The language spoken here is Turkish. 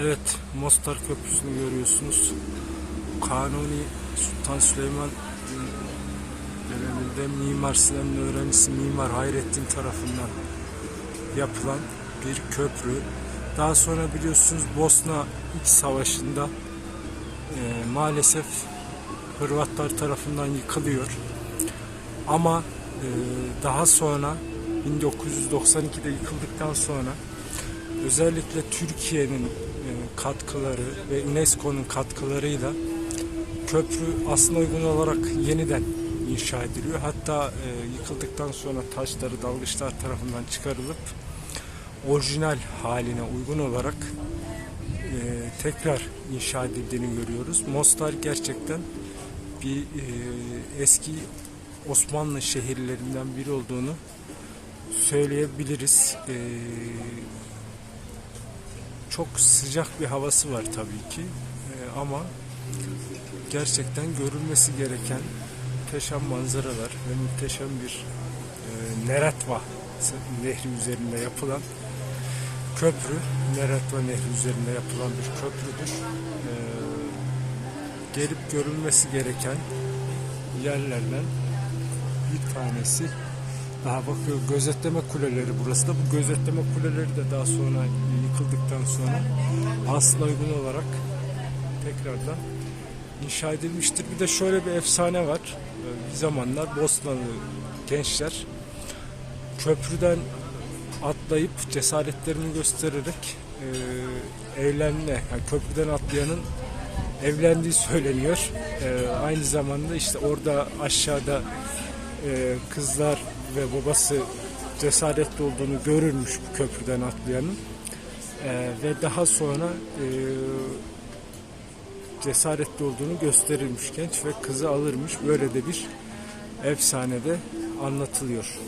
Evet, Mostar Köprüsü'nü görüyorsunuz. Kanuni Sultan Süleyman döneminde Mimar Sinan'ın öğrencisi Mimar Hayrettin tarafından yapılan bir köprü. Daha sonra biliyorsunuz Bosna İç Savaşı'nda e, maalesef Hırvatlar tarafından yıkılıyor. Ama e, daha sonra 1992'de yıkıldıktan sonra özellikle Türkiye'nin katkıları ve UNESCO'nun katkılarıyla köprü aslında uygun olarak yeniden inşa ediliyor. Hatta e, yıkıldıktan sonra taşları dalgıçlar tarafından çıkarılıp orijinal haline uygun olarak e, tekrar inşa edildiğini görüyoruz. Mostar gerçekten bir e, eski Osmanlı şehirlerinden biri olduğunu söyleyebiliriz. E, çok sıcak bir havası var tabii ki E, ama gerçekten görülmesi gereken muhteşem manzaralar ve muhteşem bir e, Neretva nehri üzerinde yapılan köprü, Neretva nehri üzerinde yapılan bir köprüdür. E, gelip görülmesi gereken yerlerden bir tanesi. Daha bakıyor gözetleme kuleleri burası da. Bu gözetleme kuleleri de daha sonra yıkıldıktan sonra aslında uygun olarak tekrardan inşa edilmiştir. Bir de şöyle bir efsane var. Ee, Bir zamanlar Bosnalı gençler köprüden atlayıp cesaretlerini göstererek e, evlenme, yani köprüden atlayanın evlendiği söyleniyor. E, aynı zamanda işte orada aşağıda e, kızlar ve babası cesaretli olduğunu görürmüş bu köprüden atlayanın. E, ve daha sonra e, cesaretli olduğunu gösterirmiş genç ve kızı alırmış. Böyle de bir efsanede anlatılıyor.